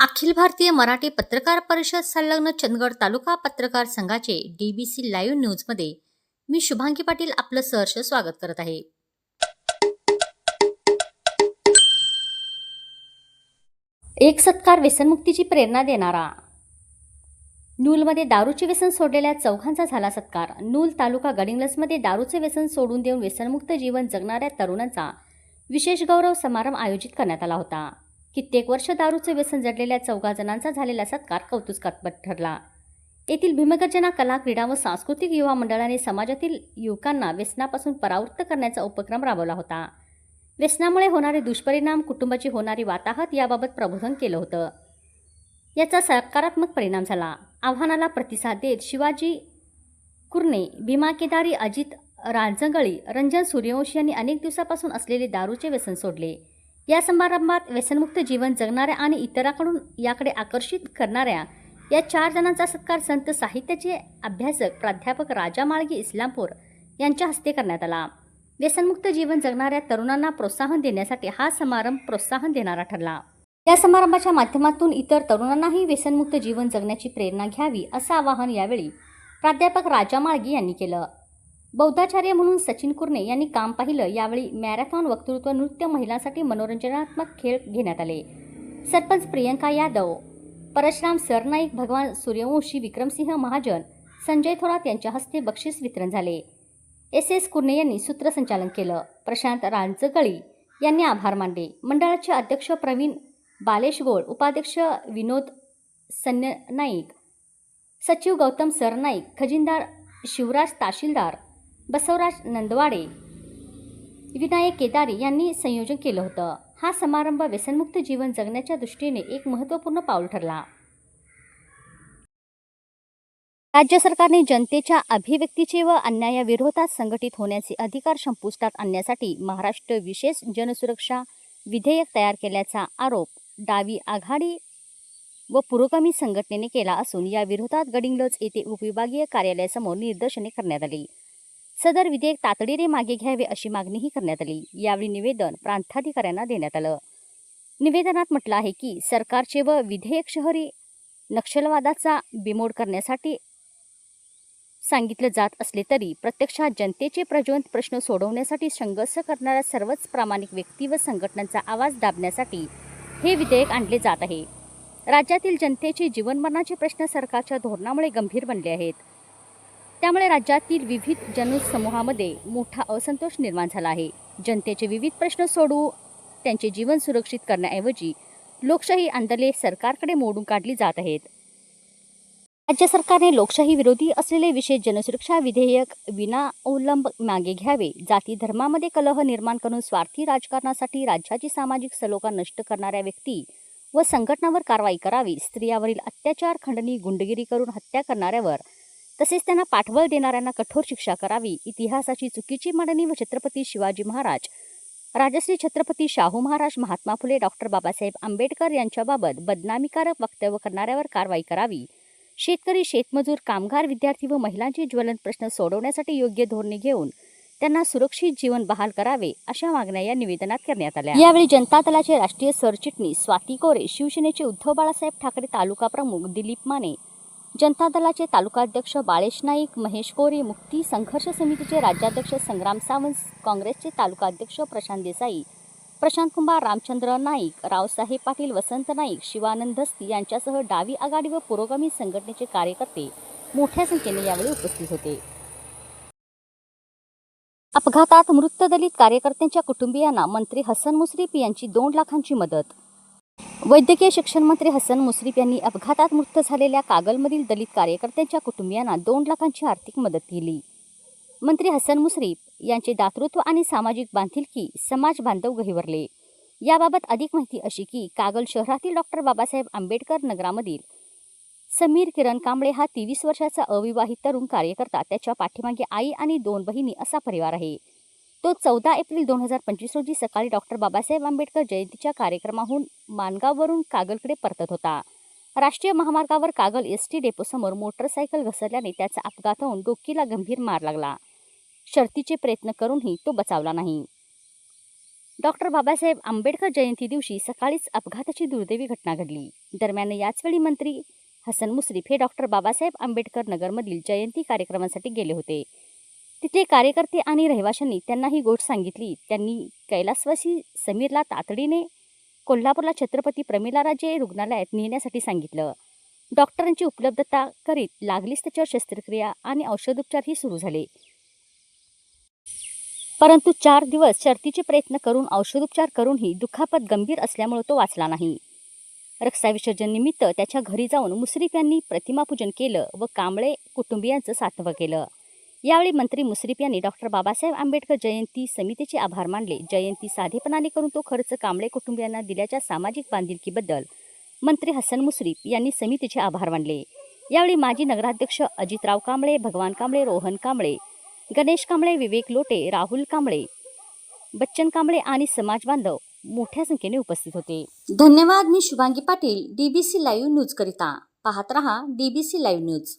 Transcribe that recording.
अखिल भारतीय मराठी पत्रकार परिषद संलग्न चंदगड तालुका पत्रकार संघाचे डीबीसी लाईव्ह न्यूजमध्ये मी शुभांगी पाटील आपलं सहर्ष स्वागत करत आहे. एक सत्कार व्यसनमुक्तीची प्रेरणा देणारा. नूलमध्ये दारूचे व्यसन सोडलेल्या चौघांचा झाला सत्कार. नूल तालुका गडिंग्लजमध्ये दारूचे व्यसन सोडून देऊन व्यसनमुक्त जीवन जगणाऱ्या तरुणांचा विशेष गौरव समारंभ आयोजित करण्यात आला होता. कित्येक वर्ष दारूचं व्यसन जडलेल्या चौघा जणांचा झालेला सत्कार कौतुकात्मक ठरला. येथील भीमगर्जना कला क्रीडा व सांस्कृतिक युवा मंडळाने समाजातील युवकांना व्यसनापासून परावृत्त करण्याचा उपक्रम राबवला होता. व्यसनामुळे होणारे दुष्परिणाम कुटुंबाची होणारी वाताहत याबाबत प्रबोधन केलं होतं. याचा सकारात्मक परिणाम झाला. आव्हानाला प्रतिसाद देत शिवाजी कुर्णे भीमा केदारी अजित रांजंगळी रंजन सूर्यवंशी यांनी अनेक दिवसापासून असलेले दारूचे व्यसन सोडले. या समारंभात व्यसनमुक्त जीवन जगणाऱ्या आणि इतरांकडून याकडे आकर्षित करणाऱ्या या चार जणांचा सत्कार संत साहित्याचे अभ्यासक प्राध्यापक राजा माळगी इस्लामपूर यांच्या हस्ते करण्यात आला. व्यसनमुक्त जीवन जगणाऱ्या तरुणांना प्रोत्साहन देण्यासाठी हा समारंभ प्रोत्साहन देणारा ठरला. या समारंभाच्या माध्यमातून इतर तरुणांनाही व्यसनमुक्त जीवन जगण्याची प्रेरणा घ्यावी असं आवाहन यावेळी प्राध्यापक राजा माळगी यांनी केलं. बौद्धाचार्य म्हणून सचिन कुर्ने यांनी काम पाहिलं. यावेळी मॅरेथॉन वक्तृत्व नृत्य महिलांसाठी मनोरंजनात्मक खेळ घेण्यात आले. सरपंच प्रियंका यादव परशुराम सरनाईक भगवान सूर्यवंशी विक्रमसिंह महाजन संजय थोरात यांच्या हस्ते बक्षीस वितरण झाले. एस एस कुर्ने यांनी सूत्रसंचालन केलं. प्रशांत रांजगळी यांनी आभार मानले. मंडळाचे अध्यक्ष प्रवीण बालेशगोळ उपाध्यक्ष विनोद सन्य नाईक सचिव गौतम सरनाईक खजिनदार शिवराज ताशीलदार बसवराज नंदवाडे. विनायक केदारी यांनी संयोजन केलं होतं. हा समारंभ व्यसनमुक्त जीवन जगण्याच्या दृष्टीने एक महत्त्वपूर्ण पाऊल ठरला. राज्य सरकारने जनतेच्या अभिव्यक्तीचे व अन्यायाविरोधात संघटित होण्याचे अधिकार संपुष्टात आणण्यासाठी महाराष्ट्र विशेष जनसुरक्षा विधेयक तयार केल्याचा आरोप डावी आघाडी व पुरोगामी संघटनेने केला असून या विरोधात गडिंगलज येथे उपविभागीय कार्यालयासमोर निदर्शने करण्यात आली. सदर विधेयक तातडीने मागे घ्यावे अशी मागणीही करण्यात आली. यावेळी निवेदन प्रांताधिकाऱ्यांना देण्यात आलं. निवेदनात म्हटलं आहे की सरकारचे व विधेयक शहरी नक्षलवादाचा बिमोड करण्यासाठी सांगितलं जात असले तरी प्रत्यक्षात जनतेचे प्रज्वलित प्रश्न सोडवण्यासाठी संघर्ष करणाऱ्या सर्वच प्रामाणिक व्यक्ती व संघटनांचा आवाज दाबण्यासाठी हे विधेयक आणले जात आहे. राज्यातील जनतेचे जीवनमरणाचे प्रश्न सरकारच्या धोरणामुळे गंभीर बनले आहेत. त्यामुळे राज्यातील विविध जनसमूहामध्ये मोठा असंतोष निर्माण झाला आहे. जनतेचे विविध प्रश्न सोडू त्यांचे जीवन सुरक्षित करण्याऐवजी लोकशाही आंदोलने सरकारकडे मोडून काढली जात आहेत. राज्य सरकारने लोकशाही विरोधी असलेले विशेष जनसुरक्षा विधेयक विनाअवलंब मागे घ्यावे जाती धर्मामध्ये कलह निर्माण करून स्वार्थी राजकारणासाठी राज्याची सामाजिक सलोखा नष्ट करणाऱ्या व्यक्ती व संघटनावर कारवाई करावी स्त्रियावरील अत्याचार खंडणी गुंडगिरी करून हत्या करणाऱ्यावर तसेच त्यांना पाठबळ देणाऱ्यांना कठोर शिक्षा करावी. इतिहासाची चुकीची मांडणी व छत्रपती शिवाजी महाराज. राजश्री छत्रपती शाहू महाराज महात्मा फुले डॉक्टर बाबासाहेब आंबेडकर यांच्याबाबत बदनामीकारक वक्तव्य करणाऱ्यावर कारवाई करावी. शेतकरी शेतमजूर कामगार विद्यार्थी व महिलांचे ज्वलंत प्रश्न सोडवण्यासाठी योग्य धोरणे घेऊन त्यांना सुरक्षित जीवन बहाल करावे अशा मागण्या या निवेदनात करण्यात आल्या. यावेळी जनता दलाचे राष्ट्रीय सरचिटणीस स्वाती कोरे शिवसेनेचे उद्धव बाळासाहेब ठाकरे तालुका प्रमुख दिलीप माने जनता दलाचे तालुकाध्यक्ष बाळेश नाईक महेश कोरे मुक्ती संघर्ष समितीचे राज्याध्यक्ष संग्राम सावंत काँग्रेसचे तालुकाध्यक्ष प्रशांत देसाई प्रशांत कुंभार रामचंद्र नाईक रावसाहेब पाटील वसंत नाईक शिवानंद दस्ती यांच्यासह डावी आघाडी व पुरोगामी संघटनेचे कार्यकर्ते मोठ्या संख्येने यावेळी उपस्थित होते. अपघातात मृत दलित कार्यकर्त्यांच्या कुटुंबियांना मंत्री हसन मुश्रीफ यांची दोन लाखांची मदत वैद्यकीय शिक्षण मंत्री हसन मुश्रीफ यांनी अपघातात मृत झालेल्या कागलमधील दलित कार्यकर्त्यांच्या कुटुंबियांना दोन लाखांची आर्थिक मदत दिली. मंत्री हसन मुश्रीफ यांचे दातृत्व आणि सामाजिक बांधिलकी समाज बांधव गहिवरले. याबाबत अधिक माहिती अशी की कागल शहरातील डॉक्टर बाबासाहेब आंबेडकर नगरामधील समीर किरण कांबळे हा तेवीस वर्षाचा अविवाहित तरुण कार्यकर्ता त्याच्या पाठीमागे आई आणि दोन बहिणी असा परिवार आहे. तो चौदा एप्रिल दोन हजार पंचवीस रोजी सकाळी डॉक्टर बाबासाहेब आंबेडकर जयंतीच्या कार्यक्रमाहून मानगाववरून कागलकडे परतत होता. राष्ट्रीय महामार्गावर कागल एस टी डेपोसमोर मोटरसायकल घसरल्याने त्याचा अपघात होऊन डोकीला गंभीर मार लागला. शर्तीचे प्रयत्न करूनही तो बचावला नाही. डॉक्टर बाबासाहेब आंबेडकर जयंती दिवशी सकाळीच अपघाताची दुर्दैवी घटना घडली. दरम्यान याचवेळी मंत्री हसन मुश्रीफ हे डॉक्टर बाबासाहेब आंबेडकर नगरमधील जयंती कार्यक्रमासाठी गेले होते. तिथले कार्यकर्ते आणि रहिवाशांनी त्यांना ही गोष्ट सांगितली. त्यांनी कैलासवासी समीरला तातडीने कोल्हापूरला छत्रपती प्रमिलाराजे रुग्णालयात नेण्यासाठी सांगितलं. डॉक्टरांची उपलब्धता करीत लागलीच त्याच्यावर शस्त्रक्रिया आणि औषधोपचारही सुरू झाले. परंतु चार दिवस शर्तीचे प्रयत्न करून औषधोपचार करूनही दुखापत गंभीर असल्यामुळे तो वाचला नाही. रक्ताविसर्जन निमित्त त्याच्या घरी जाऊन मुसरीफ यांनी प्रतिमापूजन केलं व कांबळे कुटुंबियांचं सातवं केलं. यावेळी मंत्री मुश्रीफ यांनी डॉक्टर बाबासाहेब आंबेडकर जयंती समितीचे आभार मानले. जयंती साधेपणाने करून तो खर्च कांबळे कुटुंबियांना दिल्याच्या सामाजिक बांधिलकीबद्दल मंत्री हसन मुश्रीफ यांनी समितीचे आभार मानले. यावेळी माजी नगराध्यक्ष अजितराव कांबळे भगवान कांबळे रोहन कांबळे गणेश कांबळे विवेक लोटे राहुल कांबळे बच्चन कांबळे आणि समाज बांधव मोठ्या संख्येने उपस्थित होते. धन्यवाद मी Shubhangi Patil DBC live news करिता. पाहत रहा डीबीसी लाईव्ह न्यूज.